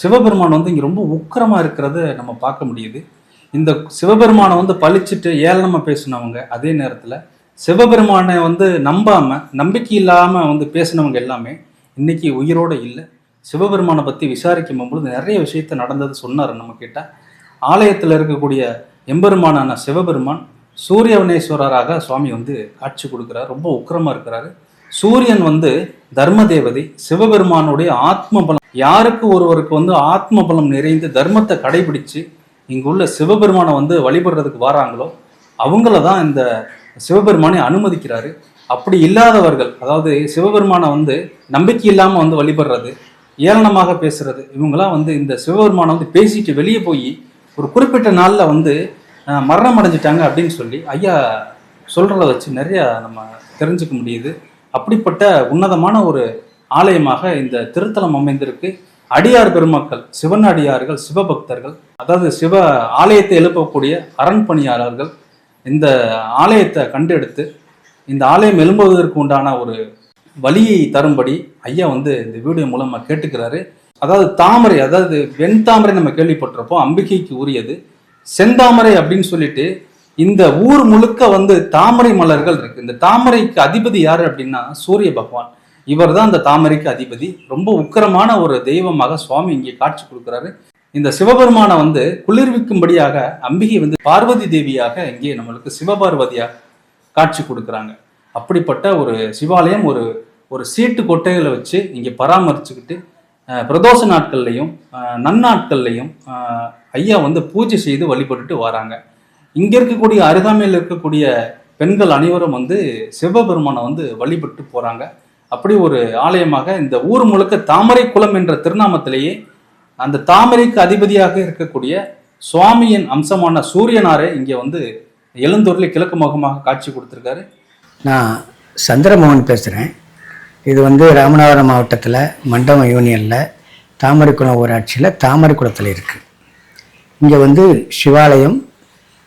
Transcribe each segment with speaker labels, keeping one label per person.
Speaker 1: சிவபெருமான் வந்து இங்கே ரொம்ப உக்கிரமாக இருக்கிறத நம்ம பார்க்க முடியுது. இந்த சிவபெருமானை வந்து பழிச்சிட்டு ஏளனமாக பேசினவங்க அதே நேரத்தில் சிவபெருமானை வந்து நம்பாமல் நம்பிக்கை இல்லாமல் வந்து பேசினவங்க எல்லாமே இன்னைக்கு உயிரோட இல்லை. சிவபெருமானை பற்றி விசாரிக்கும் பொழுது நிறைய விஷயத்த நடந்தது சொன்னார் நம்ம கிட்ட. ஆலயத்தில் இருக்கக்கூடிய எம்பெருமானான சிவபெருமான் சூரியவனேஸ்வரராக சுவாமி வந்து காட்சி கொடுக்குறார் ரொம்ப உக்கிரமாக இருக்கிறாரு. சூரியன் வந்து தர்ம தேவதை சிவபெருமானுடைய ஆத்ம பலம் யாருக்கு ஒருவருக்கு வந்து ஆத்ம பலம் நிறைந்து தர்மத்தை கடைபிடிச்சு இங்குள்ள சிவபெருமானை வந்து வழிபடுறதுக்கு வராங்களோ அவங்கள தான் இந்த சிவபெருமானை அனுமதிக்கிறாரு. அப்படி இல்லாதவர்கள் அதாவது சிவபெருமானை வந்து நம்பிக்கை இல்லாமல் வந்து வழிபடுறது ஏளனமாக பேசுறது இவங்களாம் வந்து இந்த சிவபெருமானை வந்து பேசிட்டு வெளியே போய் ஒரு குறிப்பிட்ட நாளில் வந்து மரணம் அடைஞ்சிட்டாங்க அப்படின்னு சொல்லி ஐயா சொல்கிறத வச்சு நிறையா நம்ம தெரிஞ்சுக்க முடியுது. அப்படிப்பட்ட உன்னதமான ஒரு ஆலயமாக இந்த திருத்தலம் அமைந்திருக்கு. அடியார் பெருமக்கள் சிவன் அடியார்கள் சிவபக்தர்கள் அதாவது சிவ ஆலயத்தை எழுப்பக்கூடிய அரண்பணியாளர்கள் இந்த ஆலயத்தை கண்டெடுத்து இந்த ஆலயம் எழும்புவதற்கு உண்டான ஒரு வழியை தரும்படி ஐயா வந்து இந்த வீடியோ மூலமாக கேட்டுக்கிறாரு. அதாவது தாமரை அதாவது வெண்தாமரை நம்ம கேள்விப்பட்டிருப்போம் அம்பிகைக்கு உரியது. செந்தாமரை அப்படின்னு சொல்லிட்டு இந்த ஊர் முழுக்க வந்து தாமரை மலர்கள் இருக்கு. இந்த தாமரைக்கு அதிபதி யார் அப்படின்னா சூரிய பகவான். இவர் தான் அந்த தாமரைக்கு அதிபதி. ரொம்ப உக்கரமான ஒரு தெய்வமாக சுவாமி இங்கே காட்சி கொடுக்குறாரு. இந்த சிவபெருமானை வந்து குளிர்விக்கும்படியாக அம்பிகை வந்து பார்வதி தேவியாக இங்கே நம்மளுக்கு சிவபார்வதியாக காட்சி கொடுக்குறாங்க. அப்படிப்பட்ட ஒரு சிவாலயம் ஒரு ஒரு சீட்டு கொட்டைகளை வச்சு இங்கே பராமரிச்சுக்கிட்டு பிரதோஷ நாட்கள்லையும் நன்னாட்கள்லையும் ஐயா வந்து பூஜை செய்து வழிபட்டுட்டு வராங்க. இங்கே இருக்கக்கூடிய அருகாமையில் இருக்கக்கூடிய பெண்கள் அனைவரும் வந்து சிவபெருமானை வந்து வழிபட்டு போகிறாங்க அப்படி ஒரு ஆலயமாக இந்த ஊர் முழுக்க தாமரை குளம் என்ற திருநாமத்திலேயே அந்த தாமரைக்கு அதிபதியாக இருக்கக்கூடிய சுவாமியின் அம்சமான சூரியனாரே இங்கே வந்து எழுந்தூரில் கிழக்கு முகமாக காட்சி கொடுத்துருக்காரு.
Speaker 2: நான் சந்திரமோகன் பேசுகிறேன் இது வந்து ராமநாதபுரம் மாவட்டத்தில் மண்டபம் யூனியனில் தாமரைக்குளம் ஊராட்சியில் தாமரைக்குளத்தில் இருக்குது இங்கே வந்து சிவாலயம்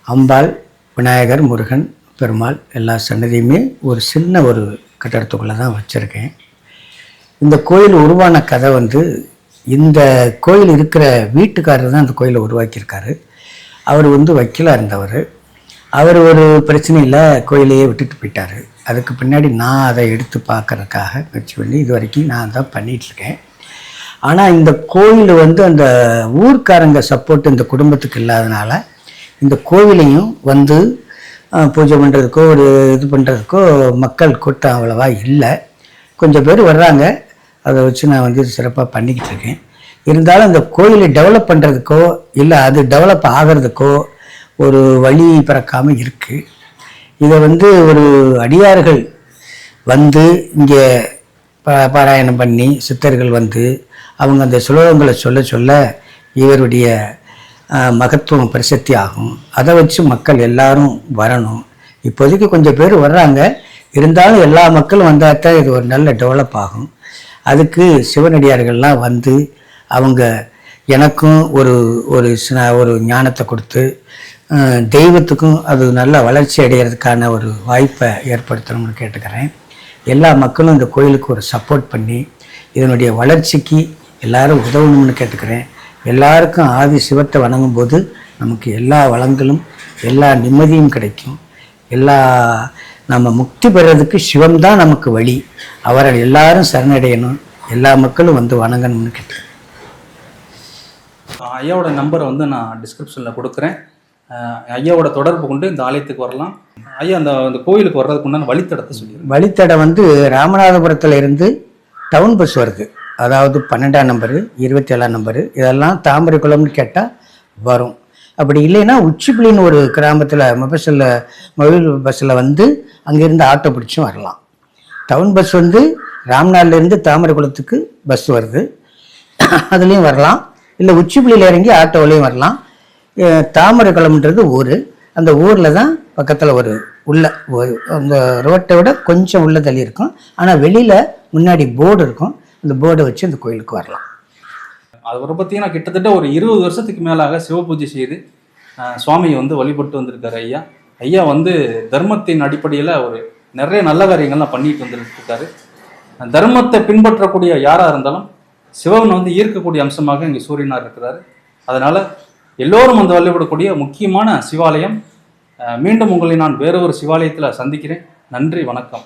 Speaker 2: அம்பாள் விநாயகர் முருகன் பெருமாள் எல்லா சன்னதியுமே ஒரு சின்ன ஒரு கட்டடத்துக்குள்ளே தான் வச்சுருக்கேன். இந்த கோயில் உருவான கதை வந்து இந்த கோயில் இருக்கிற வீட்டுக்காரர் தான் அந்த கோயிலை உருவாக்கியிருக்காரு. அவர் வந்து வக்கீலாக இருந்தவர். அவர் ஒரு பிரச்சனையில் கோயிலையே விட்டுட்டு போயிட்டார். அதுக்கு பின்னாடி நான் அதை எடுத்து பார்க்குறதுக்காக முயற்சி பண்ணி இது வரைக்கும் நான் தான் பண்ணிகிட்ருக்கேன். ஆனால் இந்த கோயில் வந்து அந்த ஊர்க்காரங்க சப்போர்ட் இந்த குடும்பத்துக்கு இல்லாதனால இந்த கோவிலையும் வந்து பூஜை பண்ணுறதுக்கோ ஒரு இது பண்ணுறதுக்கோ மக்கள் கூட்டம் அவ்வளோவா இல்லை. கொஞ்சம் பேர் வர்றாங்க. அதை வச்சு நான் வந்து சிறப்பாக பண்ணிக்கிட்டு இருக்கேன். இருந்தாலும் அந்த கோயிலை டெவலப் பண்ணுறதுக்கோ இல்லை அது டெவலப் ஆகிறதுக்கோ ஒரு வழி பிறக்காமல் இருக்குது இதை வந்து ஒரு அடியார்கள் வந்து இங்கே பாராயணம் பண்ணி சித்தர்கள் வந்து அவங்க அந்த சுலோகங்களை சொல்ல சொல்ல இவருடைய மகத்துவம் பிரசித்தி ஆகும். அதை வச்சு மக்கள் எல்லாரும் வரணும். இப்போதைக்கு கொஞ்சம் பேர் வர்றாங்க. இருந்தாலும் எல்லா மக்களும் வந்தால் தான் இது ஒரு நல்ல டெவலப் ஆகும். அதுக்கு சிவனடியார்கள்லாம் வந்து அவங்க எனக்கும் ஒரு ஒரு ஒரு ஞானத்தை கொடுத்து தெய்வத்துக்கும் அது நல்ல வளர்ச்சி அடைகிறதுக்கான ஒரு வாய்ப்பை ஏற்படுத்தணும்னு கேட்டுக்கிறேன். எல்லா மக்களும் இந்த கோயிலுக்கு ஒரு சப்போர்ட் பண்ணி இதனுடைய வளர்ச்சிக்கு எல்லாரும் உதவணும்னு கேட்டுக்கிறேன். எல்லாருக்கும் ஆதி சிவத்தை வணங்கும் போது நமக்கு எல்லா வளங்களும் எல்லா நிம்மதியும் கிடைக்கும். எல்லா நம்ம முக்தி பெறதுக்கு சிவம் தான் நமக்கு வழி. அவரை எல்லாரும் சரணடையணும். எல்லா மக்களும் வந்து வணங்கணும்னு
Speaker 1: ஆஹ் ஐயாவோட நம்பரை வந்து நான் டிஸ்கிரிப்ஷனில் கொடுக்குறேன். ஐயாவோட தொடர்பு கொண்டு இந்த ஆலயத்துக்கு வரலாம். ஐயா அந்த அந்த கோயிலுக்கு வர்றதுக்கு உண்டான வழித்தடத்தை சொல்லிடுங்க.
Speaker 2: வழித்தடை வந்து ராமநாதபுரத்தில் இருந்து டவுன் பஸ் வருது. அதாவது பன்னெண்டாம் நம்பரு இருபத்தி ஏழாம் நம்பரு இதெல்லாம் தாமரை குளம்னு கேட்டால் வரும். அப்படி இல்லைன்னா உச்சிப்புலின்னு ஒரு கிராமத்தில் மொபைல் மொபைல் பஸ்ஸில் வந்து அங்கேருந்து ஆட்டோ பிடிச்சும் வரலாம். டவுன் பஸ் வந்து ராம்நாள்லேருந்து தாமரைக்குளத்துக்கு பஸ் வருது. அதுலேயும் வரலாம். இல்லை உச்சிப்புலியில் இறங்கி ஆட்டோவிலையும் வரலாம். தாமரை தாமரைக்குளம்ன்றது ஊர். அந்த ஊரில் தான் பக்கத்தில் ஒரு உள்ள அந்த ரோட்டை விட கொஞ்சம் உள்ள தள்ளி இருக்கும். ஆனால் வெளியில் முன்னாடி போர்டு இருக்கும். இந்த போர்டை வச்சு அந்த கோயிலுக்கு வரலாம்.
Speaker 1: அவரை பார்த்தீங்கன்னா கிட்டத்தட்ட ஒரு இருபது வருஷத்துக்கு மேலாக சிவ பூஜை செய்து சுவாமியை வந்து வழிபட்டு வந்திருக்காரு ஐயா. ஐயா வந்து தர்மத்தின் அடிப்படையில் ஒரு நிறைய நல்ல காரியங்கள்லாம் பண்ணிட்டு வந்துட்டு தர்மத்தை பின்பற்றக்கூடிய யாராக இருந்தாலும் சிவன் வந்து ஈர்க்கக்கூடிய அம்சமாக இங்கே சூரியனார் இருக்கிறாரு. அதனால் எல்லோரும் வந்து வழிபடக்கூடிய முக்கியமான சிவாலயம் மீண்டும் உங்களை நான் வேற ஒரு சிவாலயத்தில் சந்திக்கிறேன். நன்றி வணக்கம்.